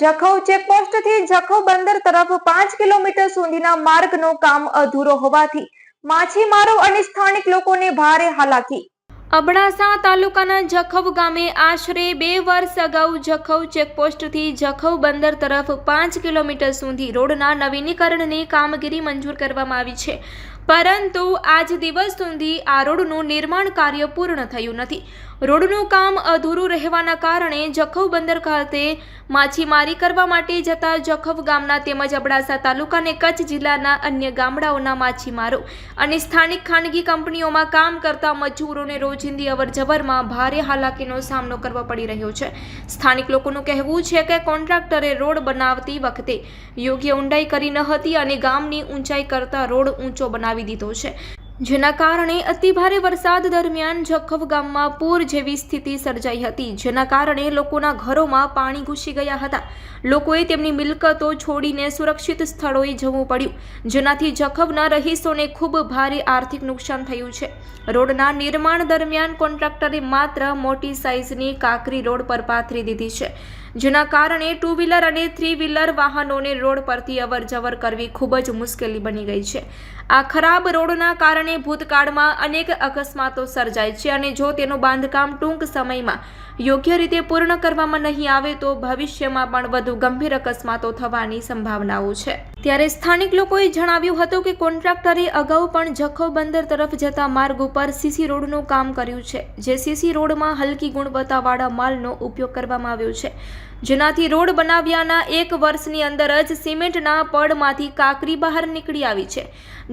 જખૌ ચેકપોસ્ટથી જખૌ બંદર તરફ પાંચ કિલોમીટર સુધીના માર્ગનો કામ અધૂરો હોવાથી માછીમારો અને સ્થાનિક લોકોને ભારે હાલાકી. અબડાસા તાલુકાના જખૌ ગામે આશરે બે વર્ષ અગાઉ જખૌ ચેકપોસ્ટથી જખૌ બંદર તરફ પાંચ કિલોમીટર સુધી રોડના નવીનીકરણની કામગીરી મંજૂર કરવામાં આવી છે. પરંતુ આજ દિવસ સુધી આ રોડનું નિર્માણ કાર્ય પૂર્ણ થયું નથી. રોડનું કામ અધૂરું રહેવાના કારણે જખૌ બંદર ખાતે માછીમારી કરવા માટે જતા જખૌ ગામના તેમજ અબડાસા તાલુકા અને કચ્છ જિલ્લાના અન્ય ગામડાઓના માછીમારો અને સ્થાનિક ખાનગી કંપનીઓમાં કામ કરતા મજૂરોને રોજિંદી અવરજવરમાં ભારે હાલાકીનો સામનો કરવો પડી રહ્યો છે. સ્થાનિક લોકોનું કહેવું છે કે કોન્ટ્રાક્ટરે રોડ બનાવતી વખતે યોગ્ય ઊંડાઈ કરી ન હતી અને ગામની ઊંચાઈ કરતા રોડ ઊંચો બનાવી દીધો છે. જેના કારણે અતિભારે વરસાદ દરમિયાન જખવ ગામમાં પૂર જેવી સ્થિતિ સર્જાઈ હતી. જેના કારણે લોકોના ઘરોમાં પાણી ઘૂસી ગયા હતા. લોકોએ તેમની મિલકતો છોડીને સુરક્ષિત સ્થળોએ જવું પડ્યું, જેનાથી જખવના રહીશોને ખૂબ ભારે આર્થિક નુકસાન થયું છે. રોડના નિર્માણ દરમિયાન કોન્ટ્રાક્ટરે માત્ર મોટી સાઇઝની કાકરી રોડ પર પાથરી દીધી છે, જેના કારણે ટુ વ્હીલર અને થ્રી વ્હીલર વાહનોને રોડ પરથી અવર જવર કરવી ખૂબ જ મુશ્કેલી બની ગઈ છે. આ ખરાબ રોડના કારણે ભૂતકાળમાં અનેક અકસ્માતો સર્જાય છે અને જો તેનું બાંધકામ ટૂંક સમયમાં યોગ્ય રીતે પૂર્ણ કરવામાં નહીં આવે તો ભવિષ્યમાં પણ વધુ ગંભીર અકસ્માતો થવાની સંભાવનાઓ છે. ત્યારે સ્થાનિક લોકોએ જણાવ્યું હતું કે કોન્ટ્રાક્ટરે અગાઉ પણ જખૌ બંદર તરફ જતા માર્ગ ઉપર સીસી રોડનું કામ કર્યું છે, જે સીસી રોડમાં હલકી ગુણવત્તાવાળા માલનો ઉપયોગ કરવામાં આવ્યો છે. જેનાથી રોડ બનાવ્યાના એક વર્ષની અંદર જ સિમેન્ટના પડમાંથી કાકરી બહાર નીકળી આવી છે.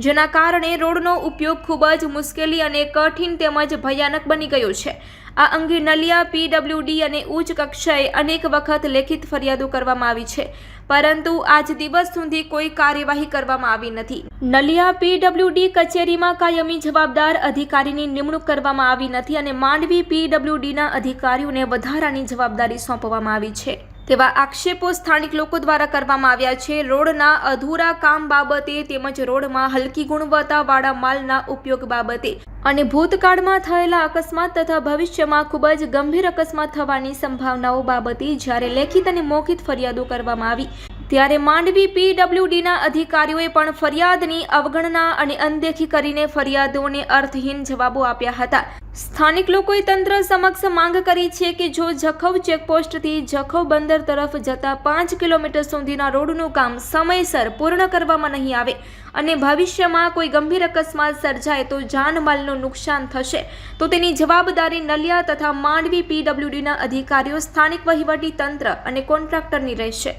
જેના કારણે રોડનો ઉપયોગ ખૂબ જ મુશ્કેલી અને કઠિન તેમજ ભયાનક બની ગયો છે. આ અંગે નલિયા, પીડબ્લ્યુડી અને ઉચ્ચ કક્ષાએ અનેક વખત લેખિત ફરિયાદો કરવામાં આવી છે. પરંતુ આજ દિવસ સુધી કોઈ કાર્યવાહી કરવામાં આવી નથી. નલિયા, પીડબ્લ્યુડી કચેરીમાં કાયમી જવાબદાર અધિકારીની નિમણૂક કરવામાં આવી નથી અને માંડવી, પીડબ્લ્યુડીના અધિકારીઓને વધારાની જવાબદારી સોંપવામાં આવી છે. તેવા આક્ષેપો સ્થાનિક લોકો દ્વારા કરવામાં આવ્યા છે. રોડના અધૂરા કામ બાબતે તેમજ રોડમાં હલકી ગુણવત્તાવાળા માલના ઉપયોગ બાબતે અને ભૂતકાળમાં થયેલા અકસ્માત તથા ભવિષ્યમાં ખૂબ જ ગંભીર અકસ્માત થવાની સંભાવનાઓ બાબતે જ્યારે લેખિત અને મૌખિત ફરિયાદો કરવામાં આવી, ત્યારે માંડવી પીડબ્લ્યુડીના અધિકારીઓએ પણ ફરિયાદની અવગણના અને અનદેખી કરીને ફરિયાદોને અર્થહીન જવાબો આપ્યા હતા. સ્થાનિક લોકોએ તંત્ર સમક્ષ માંગ કરી છે કે જો જખૌ ચેકપોસ્ટથી જખૌ બંદર તરફ જતા પાંચ કિલોમીટર સુધીના રોડનું કામ સમયસર પૂર્ણ કરવામાં નહીં આવે અને ભવિષ્યમાં કોઈ ગંભીર અકસ્માત સર્જાય તો જાનમાલનું નુકસાન થશે. તો તેની જવાબદારી નલિયા તથા માંડવી પીડબ્લ્યુડીના અધિકારીઓ, સ્થાનિક વહીવટી તંત્ર અને કોન્ટ્રાક્ટરની રહેશે.